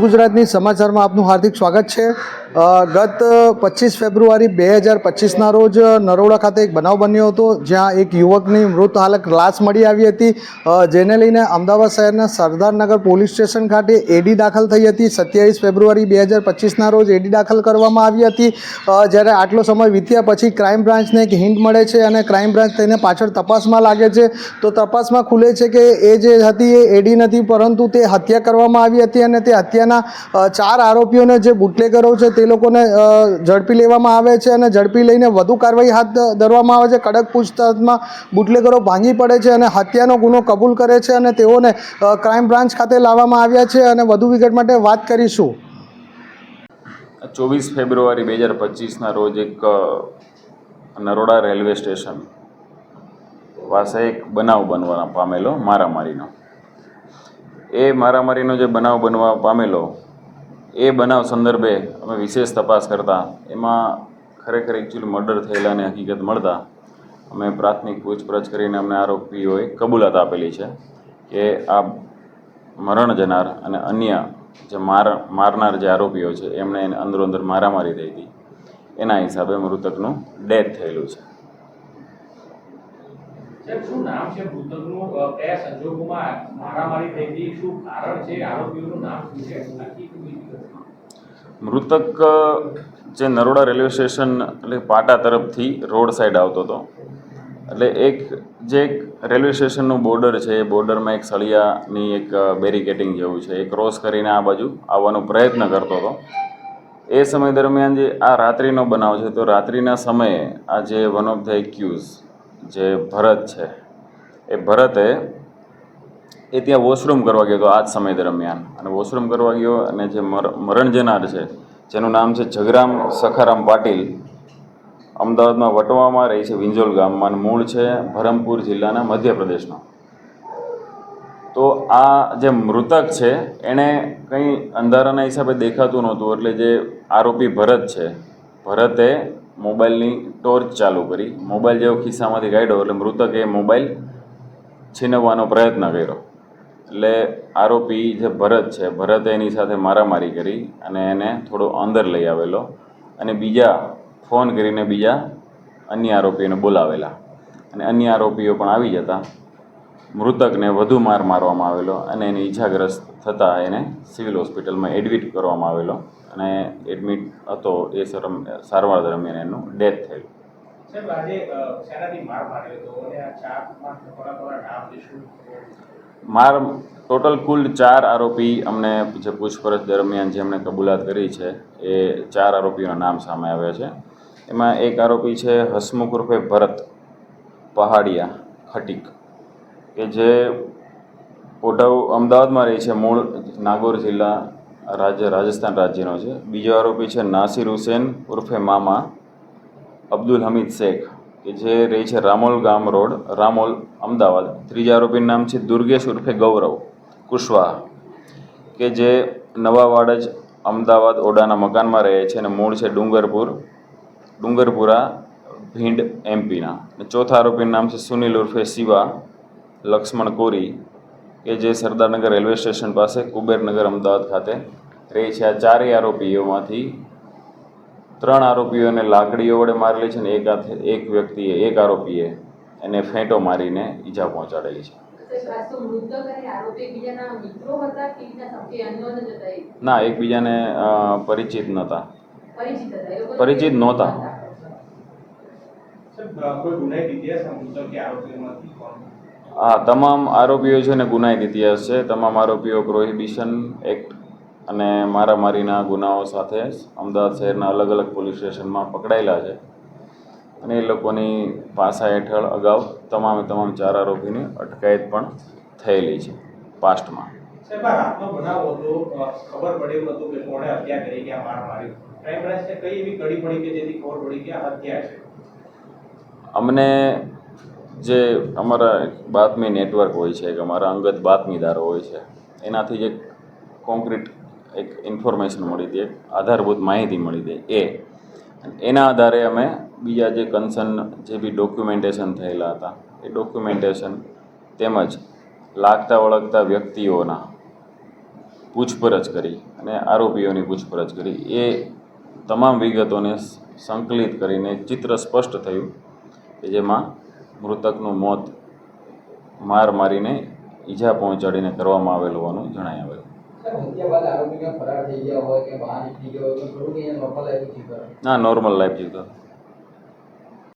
ગુજરાતની સમાચારમાં આપનું હાર્દિક સ્વાગત છે. ગત પચીસ ફેબ્રુઆરી બે હજાર પચીસના રોજ નરોડા ખાતે એક બનાવ બન્યો હતો, જ્યાં એક યુવકની મૃત હાલત લાશ મળી આવી હતી. જેને લઈને અમદાવાદ શહેરના સરદારનગર પોલીસ સ્ટેશન ખાતે એડી દાખલ થઈ હતી. સત્યાવીસ ફેબ્રુઆરી બે હજાર પચીસના રોજ એડી દાખલ કરવામાં આવી હતી. જ્યારે આટલો સમય વીત્યા પછી ક્રાઇમ બ્રાન્ચને એક હિન્ટ મળે છે અને ક્રાઇમ બ્રાન્ચ તેને પાછળ તપાસમાં લાગે છે. તો તપાસમાં ખુલે છે કે એ જે હતી એ એડી નથી, પરંતુ તે હત્યા કરવામાં આવી હતી અને તે હત્યાના ચાર આરોપીઓને જે બુટલેગરો છે તે લોકોને ઝડપી લેવામાં આવે છે અને ઝડપી લઈને વધુ કાર્યવાહી હાથ ધરવામાં આવે છે. કડક પૂછતાછમાં બુટલેગરો ભાંગી પડે છે અને હત્યાનો ગુનો કબૂલ કરે છે અને તેઓને ક્રાઇમ બ્રાન્ચ ખાતે લાવવામાં આવ્યા છે અને વધુ વિગત માટે વાત કરીશું. ચોવીસ ફેબ્રુઆરી બે હજાર પચીસના રોજ એક નરોડા રેલવે સ્ટેશન પાસે એક બનાવ બનવા પામેલો, મારામારીનો. એ મારામારીનો જે બનાવ બનવા પામેલો એ બનાવ સંદર્ભે અમે વિશેષ તપાસ કરતા. એમાં ખરેખર એકચ્યુઅલી મર્ડર થયેલાની હકીકત મળતા. અમે પ્રાથમિક પૂછપરછ કરીને અમને આરોપીઓએ કબૂલાત આપેલી છે કે આ મરણ જનાર અને અન્ય જે માર, મારનાર જે આરોપીઓ છે, એમણે એને અંદરો અંદર મારામારી થઈ હતી. એના હિસાબે મૃતકનું ડેથ થયેલું છે. નામ છે મૃતક જે નરોડા રેલવે સ્ટેશન એટલે પાટા તરફથી રોડ સાઈડ આવતો હતો. એટલે એક, જે એક રેલવે સ્ટેશનનું બોર્ડર છે, એ બોર્ડરમાં એક સળિયાની એક બેરિકેટિંગ જેવું છે, એ ક્રોસ કરીને આ બાજુ આવવાનો પ્રયત્ન કરતો હતો. એ સમય દરમિયાન જે આ રાત્રિનો બનાવ છે, તો રાત્રિના સમયે આ જે વન ઓફ ધ એક્યુઝ જે ભરત છે, એ ભરતે એ ત્યાં વોશરૂમ કરવા ગયો હતો આ જ સમય દરમિયાન. અને વોશરૂમ કરવા ગયો અને જે મર, મરણ જનાર છે, જેનું નામ છે જગરામ સખારામ પાટીલ, અમદાવાદમાં વટવામાં રહી છે વિંજોલ ગામમાં અને મૂળ છે ભરમપુર જિલ્લાના મધ્યપ્રદેશનો. તો આ જે મૃતક છે, એણે કંઈ અંધારાના હિસાબે દેખાતું નહોતું, એટલે જે આરોપી ભરત છે, ભરતે મોબાઈલની ટોર્ચ ચાલુ કરી, મોબાઈલ જેવો ખિસ્સામાંથી કાઢ્યો, એટલે મૃતકે મોબાઈલ છીનવવાનો પ્રયત્ન કર્યો. એટલે આરોપી જે ભરત છે ભરતે એની સાથે મારામારી કરી અને એને થોડો અંદર લઈ આવેલો અને બીજા ફોન કરીને બીજા અન્ય આરોપીઓને બોલાવેલા. અને અન્ય આરોપીઓ પણ આવી જતા. મૃતકને વધુ માર મારવામાં આવેલો અને એને ઈજાગ્રસ્ત થતાં એને સિવિલ હોસ્પિટલમાં એડમિટ કરવામાં આવેલો અને એડમિટ હતો એ સરમ સારવાર દરમિયાન એનું ડેથ થયેલું. સાહેબ આજે અ, શેનાથી માર માર્યો હતો અને આ ચાર થોડા માર ટોટલ કુલ ચાર આરોપી અમને જે પૂછપરછ દરમિયાન જેમણે કબૂલાત કરી છે, એ ચાર આરોપીઓના નામ સામે આવ્યા છે. એમાં એક આરોપી છે હસમુખ ઉર્ફે ભરત પહાડિયા ખટીક, કે જે પોઢવ અમદાવાદમાં રહે છે, મૂળ નાગોર જિલ્લા રાજ્ય, રાજસ્થાન રાજ્યનો છે. બીજો આરોપી છે નાસિર હુસેન ઉર્ફે મામા અબ્દુલ હમીદ શેખ. કે જે રહે છે રામોલ ગામ રોડ, રામોલ, અમદાવાદ. ત્રીજા આરોપીનું નામ છે દુર્ગેશ ઉર્ફે ગૌરવ કુશવાહા, કે જે નવા વાડજ અમદાવાદ ઓડાના મકાનમાં રહે છે અને મૂળ છે ડુંગરપુર, ડુંગરપુરા ભીંડ એમપીના. અને ચોથા આરોપીનું નામ છે સુનિલ ઉર્ફે શિવા લક્ષ્મણ કોરી, કે જે સરદારનગર રેલવે સ્ટેશન પાસે કુબેરનગર અમદાવાદ ખાતે રહે છે. આ ચારેય આરોપીઓમાંથી ત્રણ આરોપીઓને લાકડીઓ વડે મારેલી છે ને એક હાથે એક વ્યક્તિએ એક આરોપીએ એને ફેંટો મારીને ઈજા પહોંચાડેલી છે? ના એકબીજાને પરિચિત નહોતા પરિચિત નહોતા. હા તમામ આરોપીઓ છે ને ગુનાહિત ઇતિહાસ છે તમામ આરોપીઓ પ્રોહિબિશન એક્ટ અને મારામારીના ગુનાઓ સાથે અમદાવાદ શહેરના અલગ અલગ પોલીસ સ્ટેશનમાં પકડાયેલા છે. અને એ લોકોની પાસા હેઠળ અગાઉ તમામે તમામ ચાર આરોપીની અટકાયત પણ થયેલી છે પાસ્ટમાં અમને જે અમારા બાતમી નેટવર્ક હોય છે કે અમારા અંગત બાતમીદારો હોય છે એનાથી જે કોન્ક્રીટ એક ઇન્ફોર્મેશન મળી હતી એક આધારભૂત માહિતી મળી હતી એ. એના આધારે અમે બીજા જે કન્સર્ન જે બી ડોક્યુમેન્ટેશન થયેલા હતા, એ ડોક્યુમેન્ટેશન તેમજ લાગતા વળગતા વ્યક્તિઓના પૂછપરછ કરી અને આરોપીઓની પૂછપરછ કરી. એ તમામ વિગતોને સંકલિત કરીને ચિત્ર સ્પષ્ટ થયું કે જેમાં મૃતકનું મોત માર મારીને ઈજા પહોંચાડીને કરવામાં આવેલ હોવાનું જણાઈ આવેલ. ના નોર્મલ લાઈફ જીવતો.